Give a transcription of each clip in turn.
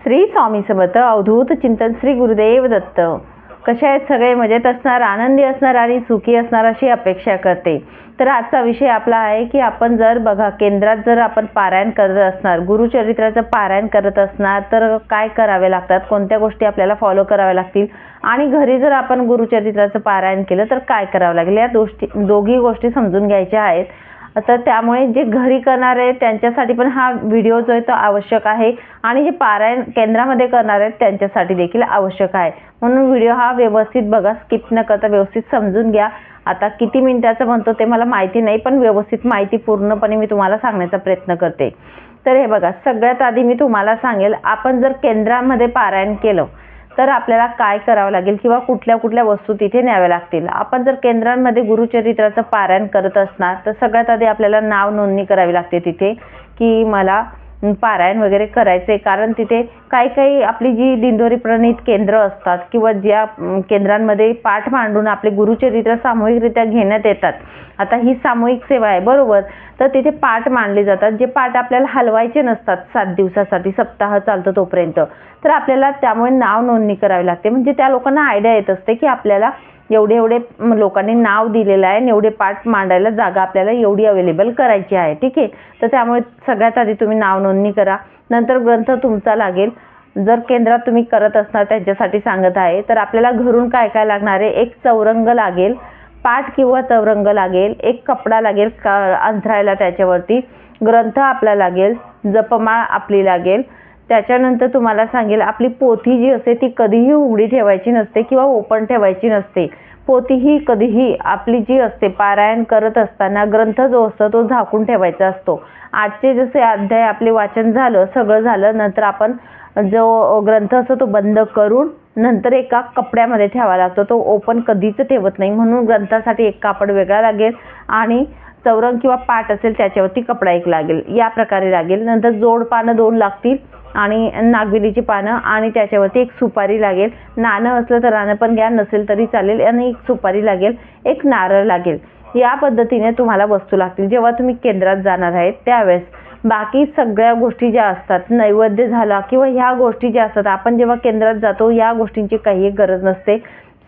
श्री स्वामी समर्थ अवधूत चिंतन श्री गुरुदेव दत्त. कसे आहेत सगळे? मजेत असणार आनंदी असणार आणि सुखी असणार अशी अपेक्षा करते. तर आजचा विषय आपला आहे की आपण जर बघा केंद्रात जर आपण पारायण करत असणार गुरुचरित्राचं पारायण करत असणार तर काय करावे लागतात? कोणत्या गोष्टी आपल्याला फॉलो कराव्या लागतील? आणि घरी जर आपण गुरुचरित्राचं पारायण केलं तर काय करावं लागेल? या गोष्टी दोघी गोष्टी समजून घ्यायच्या आहेत. तर त्यामुळे जे घरी करणार आहेत त्यांच्यासाठी पण हा व्हिडिओ जो आहे तो आवश्यक आहे. आणि जे पारायण केंद्रामध्ये करणार आहेत त्यांच्यासाठी देखील आवश्यक आहे. म्हणून व्हिडिओ हा व्यवस्थित बघा स्किप न करता व्यवस्थित समजून घ्या. आता किती मिनिटाचं म्हणतो ते मला माहिती नाही पण व्यवस्थित माहिती पूर्णपणे मी तुम्हाला सांगण्याचा प्रयत्न करते. तर हे बघा सगळ्यात आधी मी तुम्हाला सांगेल आपण जर केंद्रामध्ये पारायण केलं तर आपल्याला काय करावं लागेल किंवा कुठल्या कुठल्या वस्तू तिथे न्याव्या लागतील? आपण जर केंद्रांमध्ये गुरुचरित्राचं पारायण करत असणार तर सगळ्यात आधी आपल्याला नाव नोंदणी करावी लागते तिथे की मला पारायण वगैरे करायचे कारण तिथे काही काही आपली जी दिंडोरी प्रणीत केंद्र असतात किंवा ज्या केंद्रांमध्ये पाठ मांडून आपले गुरुचरित्र सामूहिकरित्या घेण्यात येतात. आता ही सामूहिक सेवा आहे बरोबर. तर तिथे पाठ मांडले जातात. जे पाठ आपल्याला हलवायचे नसतात सात दिवसासाठी सप्ताह चालतो तोपर्यंत. तर आपल्याला त्यामुळे नाव नोंदणी करावी लागते. म्हणजे त्या लोकांना आयडिया येत असते की आपल्याला एवढे एवढे लोकांनी नाव दिलेलं आहे आणि एवढे पाठ मांडायला जागा आपल्याला एवढी अवेलेबल करायची आहे ठीक आहे? तर त्यामुळे सगळ्यात आधी तुम्ही नाव नोंदणी करा. नंतर ग्रंथ तुमचा लागेल. जर केंद्रात तुम्ही करत असणार त्यांच्यासाठी सांगत आहे तर आपल्याला घरून काय काय लागणार आहे? एक चौरंग लागेल पाठ किंवा चौरंग लागेल एक कपडा लागेल का अंथरायला त्याच्यावरती ग्रंथ आपला लागेल जपमाळ आपली लागेल त्याच्यानंतर तुम्हाला सांगेल आपली पोथी जी असते ती कधीही उघडी ठेवायची नसते किंवा ओपन ठेवायची नसते. पोथी ही कधीही आपली जी असते पारायण करत असताना ग्रंथ जो असतो तो झाकून ठेवायचा असतो. आजचे जसे अध्याय आपले वाचन झालं सगळं झालं नंतर आपण जो ग्रंथ असतो तो बंद करून नंतर एका कपड्यामध्ये ठेवा लागतो. तो ओपन कधीच ठेवत नाही. म्हणून ग्रंथासाठी एक कापड वेगळा लागेल आणि चौरंग किंवा पाट असेल त्याच्यावरती कपडा एक लागेल. या प्रकारे लागेल. नंतर जोड पानं दोन लागतील. आणि नागवेलीची पानं आणि त्याच्यावरती एक सुपारी लागेल. नाणं असलं तर नाणं पण घ्या नसेल तरी चालेल. आणि एक सुपारी लागेल एक नारळ लागेल. या पद्धतीने तुम्हाला वस्तू लागतील. जेव्हा तुम्ही केंद्रात जाणार आहेत त्यावेळेस. बाकी सगळ्या गोष्टी ज्या असतात नैवेद्य झाला किंवा ह्या गोष्टी ज्या असतात आपण जेव्हा केंद्रात जातो या गोष्टींची काही गरज नसते.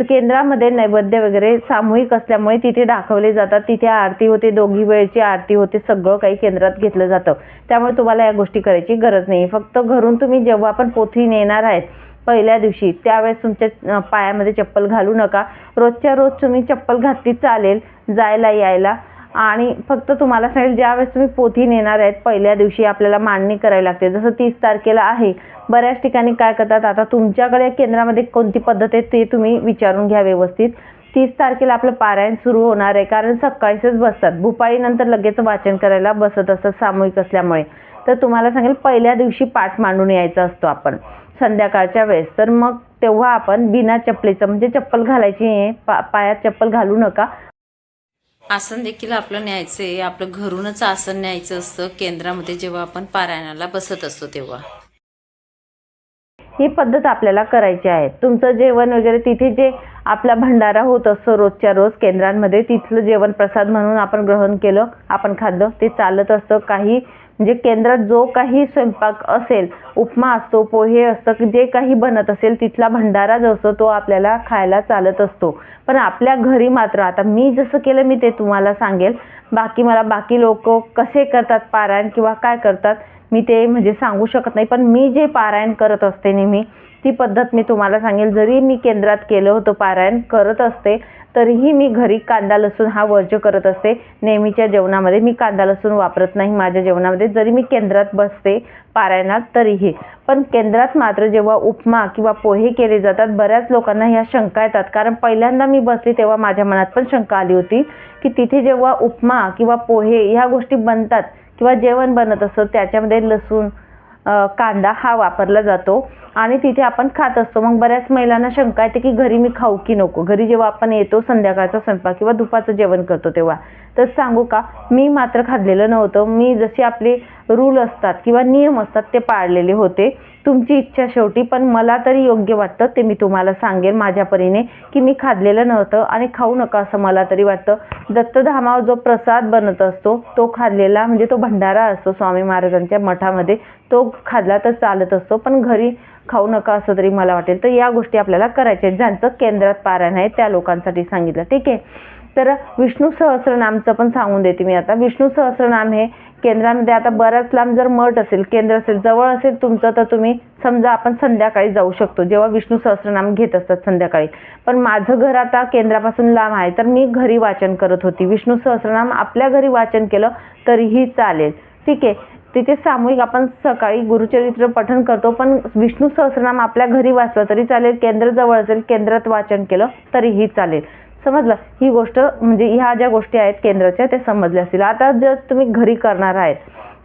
केंद्रामध्ये नैवेद्य वगैरे सामूहिक असल्यामुळे तिथे दाखवले जातात. तिथे आरती होते दोघी वेळची आरती होते सगळं काही केंद्रात घेतलं जातं. त्यामुळे तुम्हाला या गोष्टी करायची गरज नाही फक्त घरून तुम्ही जेव्हा पण पोथी नेणार आहेत पहिल्या दिवशी त्यावेळेस तुमच्या पायामध्ये चप्पल घालू नका. रोजच्या रोज तुम्ही चप्पल घातली चालेल जायला यायला. आणि फक्त तुम्हाला सांगेल ज्यावेळेस तुम्ही पोथी नेणार आहेत पहिल्या दिवशी आपल्याला मांडणी करावी लागते. जसं तीस तारखेला आहे बऱ्याच ठिकाणी काय करतात आता तुमच्याकडे केंद्रामध्ये कोणती पद्धत आहे ते तुम्ही विचारून घ्या व्यवस्थित. तीस तारखेला आपलं पारायण सुरू होणार आहे कारण सकाळीच बसतात. भुपाळीनंतर लगेच वाचन करायला बसत असतात सामूहिक असल्यामुळे. तर तुम्हाला सांगेल पहिल्या दिवशी पाठ मांडून यायचा असतो आपण संध्याकाळच्या वेळेस. तर मग तेव्हा आपण बिना चपलेचं म्हणजे चप्पल घालायची आहे पा पायात चप्पल घालू नका. आसन देखील आपलं न्यायचं आहे आपलं घरूनच आसन न्यायचं असतं केंद्रामध्ये जेव्हा आपण पारायणाला बसत असतो तेव्हा. ही पद्धत आपल्याला करायची आहे. तुमचं जेवण वगैरे तिथे जे आपला भंडारा होत असतो रोजच्या रोज केंद्रांमध्ये तिथलं जेवण प्रसाद म्हणून आपण ग्रहण केलं आपण खाल्लं ते चालत असतं. काही म्हणजे केंद्रात जो काही स्वयंपाक असेल उपमा असतो पोहे असतं की जे काही बनत असेल तिथला भंडारा जो असतो तो आपल्याला खायला चालत असतो. पण आपल्या घरी मात्र आता मी जसं केलं मी ते तुम्हाला सांगेल. बाकी मला बाकी लोक कसे करतात पारायण किंवा काय करतात मी ते म्हणजे सांगू शकत नाही. पण मी जे पारायण करत असते नेहमी ती पद्धत मी तुम्हाला सांगेल. जरी मी केंद्रात केलं होतं पारायण करत असते तरीही मी घरी कांदा लसूण हा वर्ज्य करत असते. नेहमीच्या जेवणामध्ये मी कांदा लसूण वापरत नाही माझ्या जेवणामध्ये. जरी मी केंद्रात बसते पारायणात तरीही. पण केंद्रात मात्र जेव्हा उपमा किंवा पोहे केले जातात बऱ्याच लोकांना ह्या शंका येतात. कारण पहिल्यांदा मी बसली तेव्हा माझ्या मनात पण शंका आली होती की तिथे जेव्हा उपमा किंवा पोहे ह्या गोष्टी बनतात किंवा जेवण बनत असतं त्याच्यामध्ये लसूण कांदा हा वापरला जातो. आणि तिथे आपण खात असतो. मग बऱ्याच महिलांना शंका येते की घरी मी खाऊ की नको? घरी जेव्हा आपण येतो संध्याकाळचा स्वयंपाक किंवा दुपारचं जेवण करतो तेव्हा. तर सांगू का मी मात्र खाल्लेलं नव्हतं. मी जसे आपले रूल असतात किंवा नियम असतात ते पाळलेले होते. तुमची इच्छा शेवटी पण मला तरी योग्य वाटतं ते मी तुम्हाला सांगेन माझ्या परीने की मी खाल्लेलं नव्हतं आणि खाऊ नका असं मला तरी वाटतं. दत्तधामावर जो प्रसाद बनत असतो तो खाल्लेला म्हणजे तो भंडारा असतो स्वामी महाराजांच्या मठामध्ये तो खाल्ला तर चालत असतो. पण घरी खाऊ नका असं तरी मला वाटेल. तर या गोष्टी आपल्याला करायच्या आहेत. ज्यांचं केंद्रात पारायण आहे त्या लोकांसाठी सांगितलं. ठीक आहे? तर विष्णू सहस्रनामचं पण सांगून देते मी आता. विष्णू सहस्रनाम हे केंद्रामध्ये आता बराच लांब जर मठ असेल केंद्र असेल जवळ असेल तुमचं तर तुम्ही समजा आपण संध्याकाळी जाऊ शकतो. जेव्हा विष्णू सहस्रनाम घेत असतात संध्याकाळी. पण माझं घर आता केंद्रापासून लांब आहे तर मी घरी वाचन करत होती. विष्णू सहस्रनाम आपल्या घरी वाचन केलं तरीही चालेल. ठीक आहे? तिथे सामूहिक आपण सकाळी गुरुचरित्र पठण करतो पण विष्णू सहस्रनाम आपल्या घरी वाचलं तरी चालेल केंद्र जवळ असेल केंद्रात वाचन केलं तरीही चालेल. समजलं? ही गोष्ट म्हणजे ह्या ज्या गोष्टी आहेत केंद्राच्या त्या समजल्या असतील. आता जर तुम्ही घरी करणार आहेत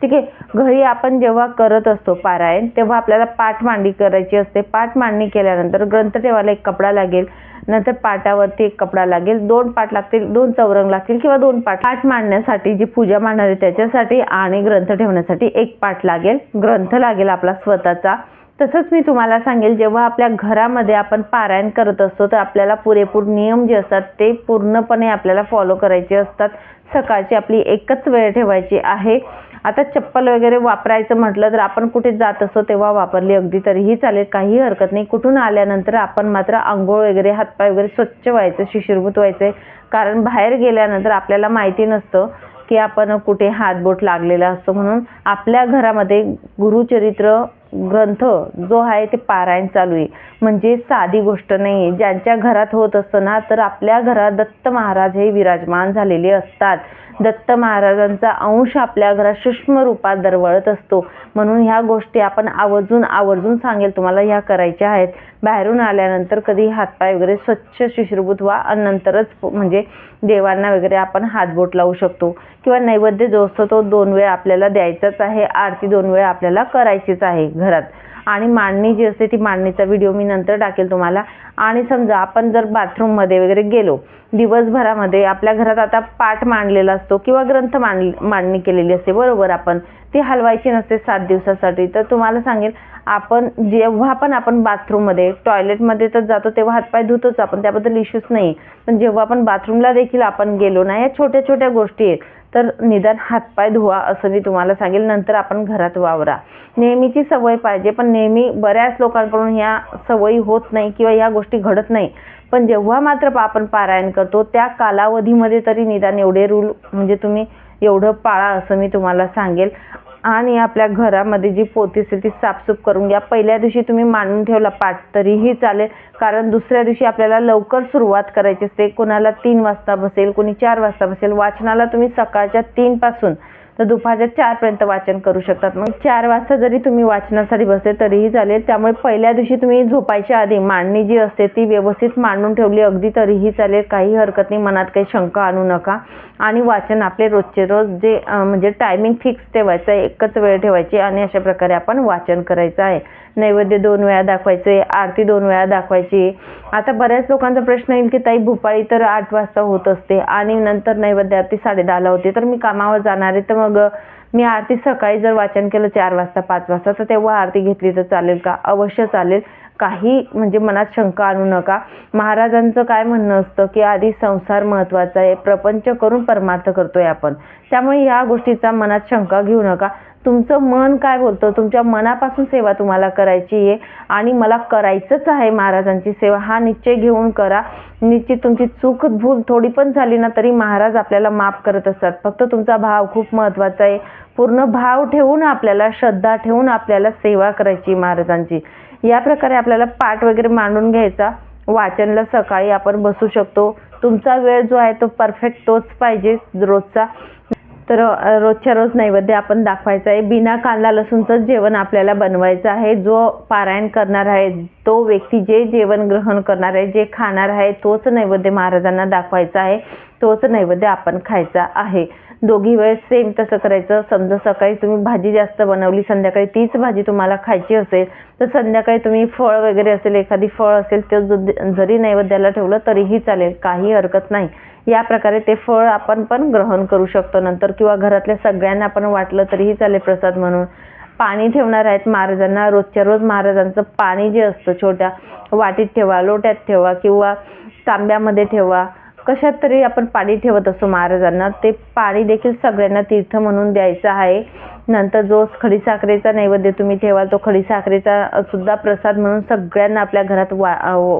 ठीक आहे घरी आपण जेव्हा करत असतो पारायण तेव्हा आपल्याला पाठ मांडणी करायची असते. पाठ मांडणी केल्यानंतर ग्रंथ ठेवायला एक कपडा लागेल नंतर पाटावरती एक कपडा लागेल दोन पाठ लागतील दोन चौरंग लागतील किंवा दोन पाठ पाठ मांडण्यासाठी जी पूजा मांडणार आहे त्याच्यासाठी आणि ग्रंथ ठेवण्यासाठी एक पाठ लागेल. ग्रंथ लागेल आपला स्वतःचा. तसंच मी तुम्हाला सांगेल जेव्हा आपल्या घरामध्ये आपण पारायण करत असतो तर आपल्याला पुरेपूर नियम जे असतात ते पूर्णपणे आपल्याला फॉलो करायचे असतात. सकाळची आपली एकच वेळ ठेवायची आहे. आता चप्पल वगैरे वापरायचं म्हटलं तर आपण कुठे जात असतो तेव्हा वापरली. अगदी तरीही चालेल. काही हरकत नाही. कुठून आल्यानंतर आपण मात्र आंघोळ वगैरे हातपाय वगैरे स्वच्छ व्हायचं शिशिरभूत व्हायचं. कारण बाहेर गेल्यानंतर आपल्याला माहिती नसतं की आपण कुठे हातबोट लागलेला असतो म्हणून आपल्या घरामध्ये गुरुचरित्र ग्रंथ जो आहे ते पारायण चालू आहे. म्हणजे साधी गोष्ट नाही आहे ज्यांच्या घरात होत असतं ना तर आपल्या घरात दत्त महाराज हे विराजमान झालेले असतात. दत्त महाराजांचा अंश आपल्या घरात सूक्ष्म रूपात दरवळत असतो. म्हणून ह्या गोष्टी आपण आवर्जून आवर्जून सांगेल तुम्हाला. ह्या करायच्या आहेत. बाहेरून आल्यानंतर कधी हातपाय वगैरे स्वच्छ शिश्रभूत व्हा आणि नंतरच म्हणजे देवांना वगैरे आपण हातबोट लावू शकतो. किंवा नैवेद्य जो असतो तो दोन वेळ आपल्याला द्यायचाच आहे. आरती दोन वेळ आपल्याला करायचीच आहे. घरात. आणि मांडणी जी असते ती मांडणीचा व्हिडिओ मी नंतर टाकेल तुम्हाला. आणि समजा आपण जर बाथरूममध्ये वगैरे गेलो दिवसभरामध्ये आपल्या घरात आता पाठ मांडलेला असतो किंवा ग्रंथ मांड मांडणी केलेली असते बरोबर आपण. ती हलवायची नसते सात दिवसासाठी. तर तुम्हाला सांगेल आपण जेव्हा पण आपण बाथरूममध्ये टॉयलेटमध्ये तर जातो तेव्हा हातपाय धुतोच आपण त्याबद्दल इश्यूच नाही पण जेव्हा आपण बाथरूमला देखील आपण गेलो ना या छोट्या छोट्या गोष्टी आहेत. तर निदान हातपाय धुवा असं मी तुम्हाला सांगेल. नंतर आपण घरात वावरा. नेहमीची सवय पाहिजे पण नेहमी बऱ्याच लोकांकडून ह्या सवयी होत नाही किंवा ह्या गोष्टी घडत नाही. पण जेव्हा मात्र आपण पारायण करतो त्या कालावधीमध्ये तरी निदान एवढे रूल म्हणजे तुम्ही एवढं पाळा असं मी तुम्हाला सांगेल. आणि आपल्या घरामध्ये जी पोती असेल ती साफसूफ करून घ्या. पहिल्या दिवशी तुम्ही मांडून ठेवला पाठ तरीही चालेल. कारण दुसऱ्या दिवशी आपल्याला लवकर सुरुवात करायची असते. कोणाला तीन वाजता बसेल कोणी चार वाजता बसेल. वाचनाला तुम्ही सकाळच्या तीनपासून तर दुपारच्या चारपर्यंत वाचन करू शकतात. मग चार वाजता जरी तुम्ही वाचनासाठी बसले तरीही चालेल. त्यामुळे पहिल्या दिवशी तुम्ही झोपायच्या आधी मांडणी जी असते ती व्यवस्थित मांडून ठेवली अगदी तरीही चालेल. काही हरकत नाही. मनात काही शंका आणू नका. आणि वाचन आपले रोजचे रोज जे म्हणजे टायमिंग फिक्स ठेवायचं आहे. एकच वेळ ठेवायची आणि अशा प्रकारे आपण वाचन करायचं आहे. नैवेद्य दोन वेळा दाखवायचे आरती दोन वेळा दाखवायची. आता बऱ्याच लोकांचा प्रश्न येईल की ताई भुपाळी तर आठ वाजता होत असते आणि नंतर नैवेद्य आरती साडेदहाला होते तर मी कामावर जाणार आहे तर मग मी आरती सकाळी जर वाचन केलं चार वाजता पाच वाजता तर तेव्हा आरती घेतली तर चालेल का? अवश्य चालेल. काही म्हणजे मनात शंका आणू नका. महाराजांचं काय म्हणणं असतं की आधी संसार महत्त्वाचा आहे प्रपंच करून परमार्थ करतोय आपण. त्यामुळे या गोष्टीचा मनात शंका घेऊ नका. तुमचं मन काय बोलतं? तुमच्या मनापासून सेवा तुम्हाला करायची आहे आणि मला करायचंच आहे महाराजांची सेवा. हा निश्चय घेऊन करा. निश्चित तुमची चूक भूल थोडी पण झाली ना तरी महाराज आपल्याला माफ करत असतात. फक्त तुमचा भाव खूप महत्त्वाचा आहे. पूर्ण भाव ठेवून आपल्याला श्रद्धा ठेवून आपल्याला सेवा करायची महाराजांची. या प्रकारे आपल्याला पाठ वगैरे मांडून घ्यायचा. वाचनला सकाळी आपण बसू शकतो. तुमचा वेळ जो आहे तो परफेक्ट तोच पाहिजे रोजचा. तर रोजच्या रोज नैवेद्य आपण दाखवायचं आहे. बिना कांदा लसूणचं जेवण आपल्याला बनवायचं आहे. जो पारायण करणार आहे तो व्यक्ती जे जेवण ग्रहण करणार आहे जे खाणार आहे तोच नैवेद्य महाराजांना दाखवायचा आहे. तोच नैवेद्य आपण खायचा आहे. दोघी वेळेस सेम तसं करायचं. समजा सकाळी तुम्ही भाजी जास्त बनवली संध्याकाळी तीच भाजी तुम्हाला खायची असेल तर संध्याकाळी तुम्ही फळ वगैरे असेल एखादी फळ असेल ते जरी नैवेद्याला ठेवलं तरीही चालेल. काही हरकत नाही. या प्रकारे ते फळ आपण पण ग्रहण करू शकतो नंतर किंवा घरातल्या सगळ्यांना आपण वाटलं तरीही चालेल प्रसाद म्हणून. पाणी ठेवणार आहेत महाराजांना. रोजच्या रोज महाराजांचं पाणी जे असतं छोट्या वाटीत ठेवा लोट्यात ठेवा किंवा तांब्यामध्ये ठेवा. कशात तरी आपण पाणी ठेवत असतो महाराजांना. ते पाणी देखील सगळ्यांना तीर्थ म्हणून द्यायचं आहे. नंतर जो खडीसाखरेचा नैवेद्य तुम्ही ठेवाल तो खडीसाखरेचा सुद्धा प्रसाद म्हणून सगळ्यांना आपल्या घरात वा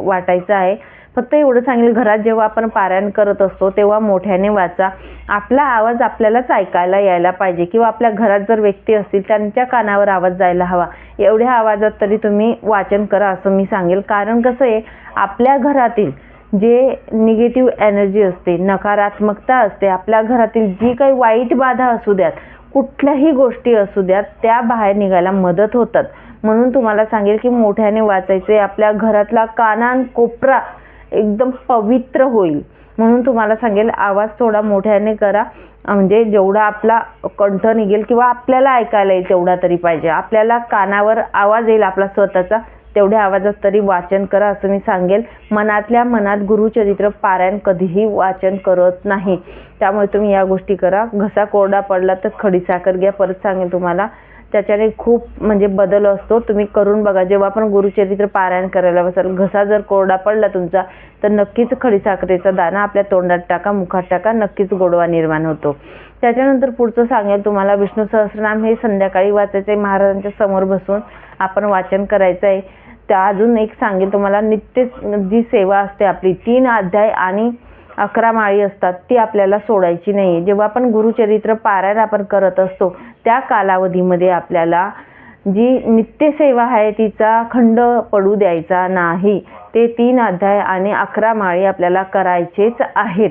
वाटायचा आहे. फक्त एवढं सांगेल घरात जेव्हा आपण पारायण करत असतो तेव्हा मोठ्याने वाचा. आपला आवाज आपल्यालाच ऐकायला यायला पाहिजे किंवा आपल्या घरात जर व्यक्ती असतील त्यांच्या कानावर आवाज जायला हवा. एवढ्या आवाजात तरी तुम्ही वाचन करा असं मी सांगेल. कारण कसं आहे आपल्या घरातील जे निगेटिव्ह एनर्जी असते नकारात्मकता असते आपल्या घरातील जी काही वाईट बाधा असू द्यात कुठल्याही गोष्टी असू द्यात त्या बाहेर निघायला मदत होतात. म्हणून तुम्हाला सांगेल की मोठ्याने वाचायचे आपल्या घरातला कानान कोपरा एकदम पवित्र होईल. म्हणून तुम्हाला सांगेल आवाज थोडा मोठ्याने करा. म्हणजे जेवढा आपला कंठ निघेल किंवा आपल्याला ऐकायला येईल तेवढा तरी पाहिजे. आपल्याला कानावर आवाज येईल आपला स्वतःचा. तेवढ्या आवाजात तरी वाचन करा असं मी सांगेल. मनातल्या मनात गुरुचरित्र पारायण कधीही वाचन करत नाही. त्यामुळे तुम्ही या गोष्टी करा. घसा कोरडा पडला तर खडीसाखर घ्या. परत सांगेल तुम्हाला. त्याच्याने खूप म्हणजे बदल असतो. तुम्ही करून बघा. जेव्हा आपण गुरुचरित्र पारायण करायला बसाल घसा जर कोरडा पडला तुमचा तर नक्कीच खडीसाखरेचा दाणा आपल्या तोंडात टाका मुखात टाका. नक्कीच गोडवा निर्माण होतो. त्याच्यानंतर पुढचं सांगेल तुम्हाला. विष्णू सहस्रनाम हे संध्याकाळी वाचायचं आहे महाराजांच्या समोर बसून आपण वाचन करायचं आहे त्या अजून एक सांगेल तुम्हाला नित्य जी सेवा असते आपली तीन अध्याय आणि अकरा माळी असतात ती आपल्याला सोडायची नाही जेव्हा आपण गुरुचरित्र पारायण आपण करत असतो त्या कालावधीमध्ये आपल्याला जी नित्यसेवा आहे तिचा खंड पडू द्यायचा नाही. ते तीन अध्याय आणि अकरा माळी आपल्याला करायचेच आहेत.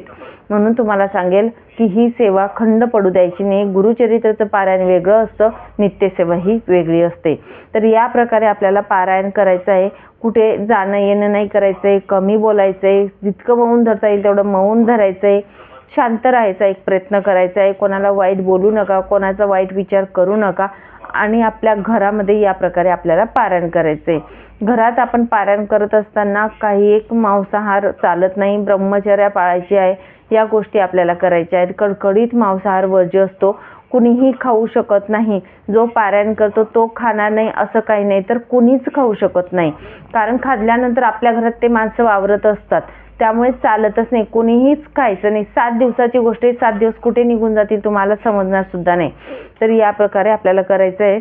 म्हणून तुम्हाला सांगेल की ही सेवा खंड पडू द्यायची नाही. गुरुचरित्राचं पारायण वेगळं असतं नित्यसेवा ही वेगळी असते. तर या प्रकारे आपल्याला पारायण करायचं आहे. कुठे जाणं येणं नाही करायचं आहे कमी बोलायचं आहे जितकं मौन धरता येईल तेवढं मौन धरायचं आहे शांत राहायचा एक प्रयत्न करायचा आहे. कोणाला वाईट बोलू नका कोणाचा वाईट विचार करू नका. आणि आपल्या घरामध्ये या प्रकारे आपल्याला पारायण करायचं आहे घरात आपण पारायण करत असताना काही एक मांसाहार चालत नाही ब्रह्मचर्या पाळायची आहे या गोष्टी आपल्याला करायच्या आहेत. कडकडीत मांसाहार वर्ज्य असतो कुणीही खाऊ शकत नाही. जो पारायण करतो तो खाणार नाही असं काही नाही तर कुणीच खाऊ शकत नाही. कारण खाल्ल्यानंतर आपल्या घरात ते माणसं वावरत असतात. त्यामुळे चालतच नाही. कोणीहीच खायचं नाही. सात दिवसाची गोष्ट आहे. सात दिवस कुठे निघून जातील तुम्हाला समजणार सुद्धा नाही. तर या प्रकारे आपल्याला करायचं आहे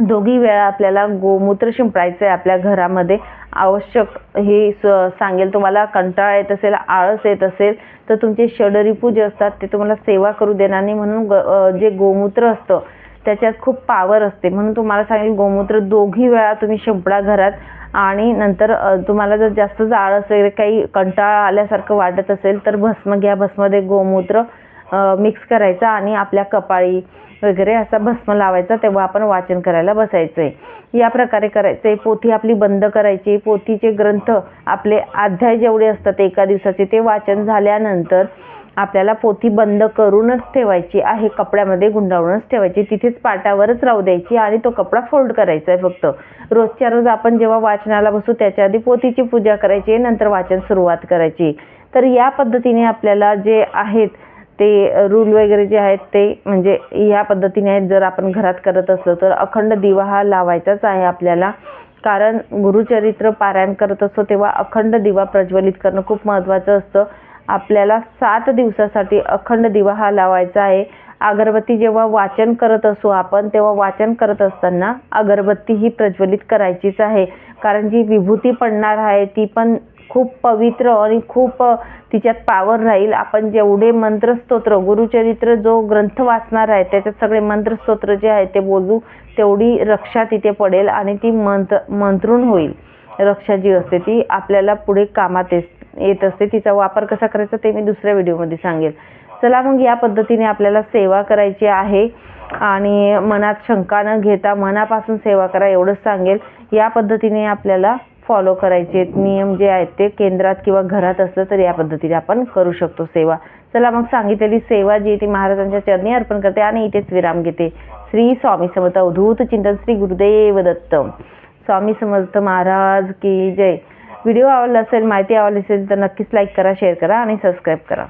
दोघी वेळा आपल्याला गोमूत्र शिंपडायचं आहे आपल्या घरामध्ये. आवश्यक हे स- सांगेल तुम्हाला. कंटाळा येत असेल आळस येत असेल तर तुमचे षडरिपू जे असतात ते तुम्हाला सेवा करू देणार नाही. म्हणून ग जे गोमूत्र असतं त्याच्यात खूप पावर असते. म्हणून तुम्हाला सांगेल गोमूत्र दोघी वेळा तुम्ही शिंपडा घरात आणि नंतर तुम्हाला जर जास्त आळस वगैरे काही कंटाळा आल्यासारखं वाटत असेल तर भस्म घ्या. भस्मध्ये गोमूत्र मिक्स करायचा आणि आपल्या कपाळी वगैरे असा भस्म लावायचा तेव्हा आपण वाचन करायला बसायचं आहे या प्रकारे करायचं आहे पोथी आपली बंद करायची. पोथीचे ग्रंथ आपले अध्याय जेवढे असतात एका दिवसाचे ते वाचन झाल्यानंतर आपल्याला पोथी बंद करूनच ठेवायची आहे कपड्यामध्ये गुंडाळूनच ठेवायची. तिथेच पाटावरच राहू द्यायची आणि तो कपडा फोल्ड करायचा आहे फक्त. रोजच्या रोज आपण जेव्हा वाचनाला बसू त्याच्या आधी पोथीची पूजा करायची नंतर वाचन सुरुवात करायची. तर या पद्धतीने आपल्याला जे आहेत ते रूल वगैरे जे आहेत ते म्हणजे या पद्धतीने आहेत. जर आपण घरात करत असलो तर अखंड दिवा हा लावायचाच आहे आपल्याला. कारण गुरुचरित्र पारायण करत असतो तेव्हा अखंड दिवा प्रज्वलित करणं खूप महत्त्वाचं असतं. आपल्याला सात दिवसासाठी अखंड दिवा हा लावायचा आहे. अगरबत्ती जेव्हा वाचन करत असू आपण तेव्हा वाचन करत असताना अगरबत्ती ही प्रज्वलित करायचीच आहे. कारण जी विभूती पडणार आहे ती पण खूप पवित्र आणि खूप तिच्यात पावर राहील. आपण जेवढे मंत्रस्तोत्र गुरुचरित्र जो ग्रंथ वाचणार आहे त्याच्यात सगळे मंत्रस्तोत्र जे आहे ते बोलू तेवढी रक्षा तिथे पडेल आणि ती मंत्र मंत्रून होईल. रक्षा जी असते ती आपल्याला पुढे कामात येस- येत असते तिचा वापर कसा करायचा ते मी दुसऱ्या व्हिडिओमध्ये सांगेल. चला मग या पद्धतीने आपल्याला सेवा करायची आहे आणि मनात शंका न घेता मनापासून सेवा करा एवढंच सांगेल. या पद्धतीने आपल्याला फॉलो करायचे आहेत. नियम जे आहेत ते केंद्रात किंवा घरात असलं तर या पद्धतीने आपण करू शकतो सेवा. चला मग सांगितलेली सेवा जी आहे ती महाराजांच्या चरणी अर्पण करते आणि इथेच विराम घेते. श्री स्वामी समर्थ अवधूत चिंतन श्री गुरुदेव दत्त. स्वामी समर्थ महाराज की जय. व्हिडिओ आवडला असेल माहिती आवडली असेल तर नक्कीच लाईक करा शेअर करा आणि सबस्क्राईब करा.